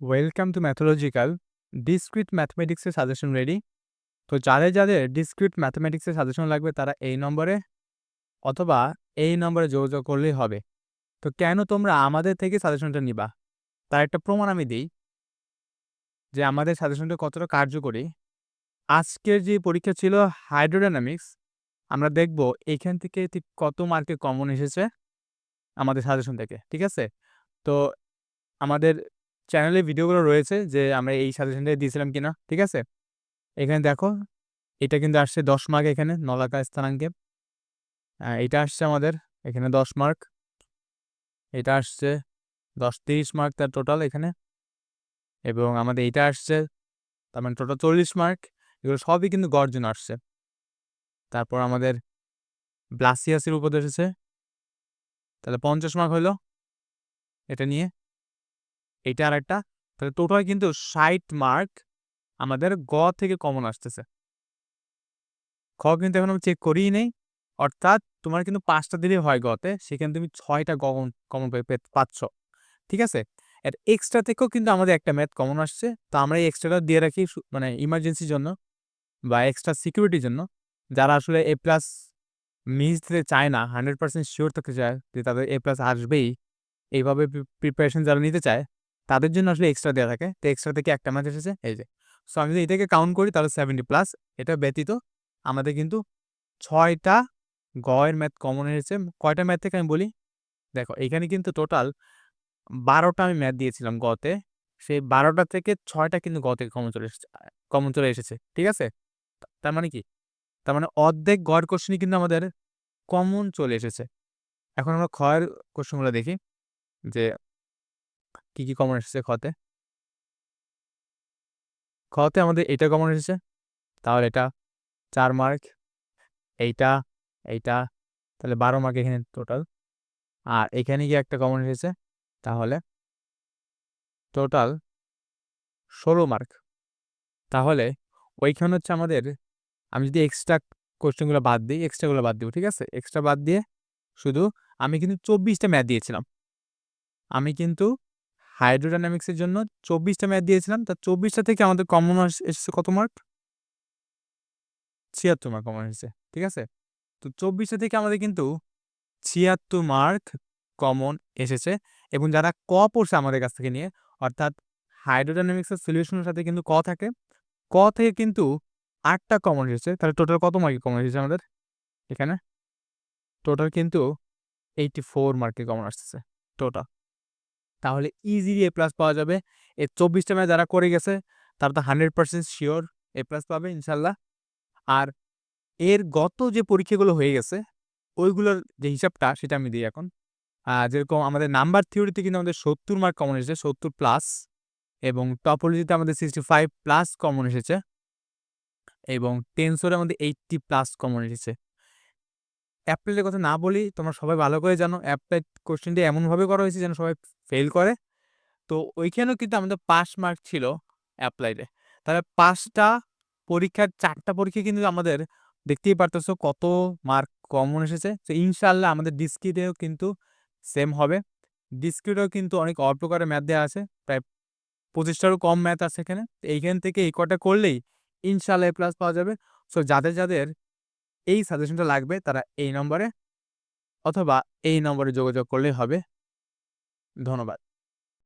Welcome to Mathological discrete ম্যাথমেটিক্সের suggestion ready তো যাদের যাদের ডিসক্রিট ম্যাথমেটিক্সের সাজেশন লাগবে, তারা এই নম্বরে অথবা এই নম্বরে যোগাযোগ করলেই হবে। তো কেন তোমরা আমাদের থেকে সাজেশনটা নিবা? তার একটা প্রমাণ আমি দিই। যে আমাদের সাজেশনটা কতটা কার্যকরী। আজকের যে পরীক্ষা ছিল হাইড্রোডাইনামিক্স আমরা দেখব এখান থেকে ঠিক কত মার্কে কমন এসেছে আমাদের সাজেশন থেকে, ঠিক আছে? তো আমাদের চ্যানেলে ভিডিওগুলো রয়েছে যে আমরা এই সাজেশনটা দিয়েছিলাম কিনা, ঠিক আছে? এখানে দেখো, এটা কিন্তু আসছে দশ মার্ক এখানে, নলাকা স্থানাঙ্কে। এটা আসছে আমাদের এখানে দশ মার্ক এটা আসছে দশ তিরিশ মার্ক তার টোটাল এখানে। এবং আমাদের এটা আসছে, তার মানে টোটাল চল্লিশ মার্ক এগুলো সবই কিন্তু গর্জন আসছে। তারপর আমাদের ব্লাসিয়াসের উপর এসেছে তাহলে পঞ্চাশ মার্ক হলো এটা নিয়ে। এটা আর একটা। তাহলে টোটাল কিন্তু ষাট মার্ক আমাদের গ থেকে কমন আসতেছে। খ কিন্তু এখন আমি চেক করিই নেই। অর্থাৎ তোমার কিন্তু পাঁচটা দিলেই হয় গতে, সেখানে তুমি ছয়টা কমন কমন পাচ্ছ। ঠিক আছে? এর এক্সট্রা থেকেও কিন্তু আমাদের একটা ম্যাথ কমন আসছে। তো আমরা এই এক্সট্রাটা দিয়ে রাখি মানে ইমার্জেন্সির জন্য বা এক্সট্রা সিকিউরিটির জন্য। যারা আসলে এ প্লাস মিস দিতে চায় না হান্ড্রেড পার্সেন্ট শিওর থাকতে চায় যে তাদের এ প্লাস আসবেই। এইভাবে প্রিপারেশন যারা নিতে চায় তাদের জন্য আসলে এক্সট্রা দেওয়া থাকে। তো এক্সট্রা থেকে একটা ম্যাথ এসেছে, এই যে। সো আমি যদি এটাকে কাউন্ট করি, তাহলে সেভেন্টি প্লাস এটা ব্যতীত আমাদের কিন্তু ছয়টা গয়ের ম্যাথ কমন এসেছে। কয়টা ম্যাথ থেকে আমি বলি? দেখো, এখানে কিন্তু টোটাল বারোটা আমি ম্যাথ দিয়েছিলাম গতে। সেই বারোটা থেকে ছয়টা কিন্তু গতে কমন চলে এসেছে কমন চলে এসেছে, ঠিক আছে? তার মানে কি? তার মানে অর্ধেক গড় কোশ্চেনই কিন্তু আমাদের কমন চলে এসেছে। এখন আমরা ক্ষয়ের কোশ্চেনগুলো দেখি, যে কি কি কমন এসেছে খতে? খতে আমাদের এটা কমন এসেছে। তাহলে এটা চার মার্ক এইটা এইটা, তাহলে বারো মার্ক এখানে টোটাল আর এখানে গিয়ে একটা কমন এসেছে, তাহলে টোটাল ষোলো মার্ক তাহলে ওইখানে হচ্ছে আমাদের, আমি যদি এক্সট্রা কোশ্চেনগুলো বাদ দিই এক্সট্রাগুলো বাদ দিব, ঠিক আছে? এক্সট্রা বাদ দিয়ে শুধু আমি কিন্তু চব্বিশটা ম্যাথ দিয়েছিলাম। আমি কিন্তু হাইড্রোডাইনামিক্সের জন্য চব্বিশটা ম্যাথ দিয়েছিলাম। তার চব্বিশটা থেকে আমাদের কমন এসেছে কত মার্ক ছিয়াত্তর মার্ক কমন এসেছে, ঠিক আছে? তো চব্বিশটা থেকে আমাদের কিন্তু ছিয়াত্তর মার্ক কমন এসেছে এবং যারা ক পড়ছে আমাদের কাছ থেকে নিয়ে, অর্থাৎ হাইড্রোডাইনামিক্সের সলিউশনের সাথে কিন্তু ক থাকে। ক থেকে কিন্তু আটটা কমন এসেছে, তাহলে টোটাল কত মার্কে কমন এসেছে আমাদের? এখানে? টোটাল কিন্তু এইটি ফোর মার্কে কমন আসতেছে টোটাল তাহলে ইজিলি এ প্লাস পাওয়া যাবে। এই চব্বিশটা ম্যাচ যারা করে গেছে, তারা তো hundred percent sure A plus পাবে, ইনশাল্লাহ। আর এর গত যে পরীক্ষাগুলো হয়ে গেছে, ওইগুলোর যে হিসাবটা, সেটা আমি দিই এখন। যেরকম আমাদের নাম্বার থিওরিতে কিন্তু আমাদের সত্তর মার্ক কমন এসেছে, সত্তর প্লাস এবং টপোলজিতে আমাদের সিক্সটি ফাইভ প্লাস কমন এসেছে, এবং টেন্সরে আমাদের এইটটি প্লাস কমন এসেছে। অ্যাপ্লাইয়ের কথা না বলি তোমরা সবাই ভালো করে জানো অ্যাপ্লাই কোশ্চেনটি এমনভাবে করা হয়েছে যেন সবাই ফেল করে। তো ওইখানেও কিন্তু আমাদের পাস মার্ক ছিল অ্যাপ্লাইডে তাহলে পাঁচটা পরীক্ষার চারটা পরীক্ষা কিন্তু আমাদের দেখতেই পারতেছো কত মার্ক কমন এসেছে। তো ইনশাল্লাহ আমাদের ডিসক্রিটেও কিন্তু সেম হবে। ডিসক্রিটেও কিন্তু অনেক অল্প করে ম্যাথ দেওয়া আছে, প্রায় পঁচিশটারও কম ম্যাথ আছে এখানে। এইখান থেকে এই কটা করলেই ইনশাল্লাহ প্লাস পাওয়া যাবে। সো যাদের যাদের এই সাজেশনটা লাগবে তারা এই নম্বরে অথবা এই নম্বরে যোগাযোগ করলেই হবে। ধন্যবাদ।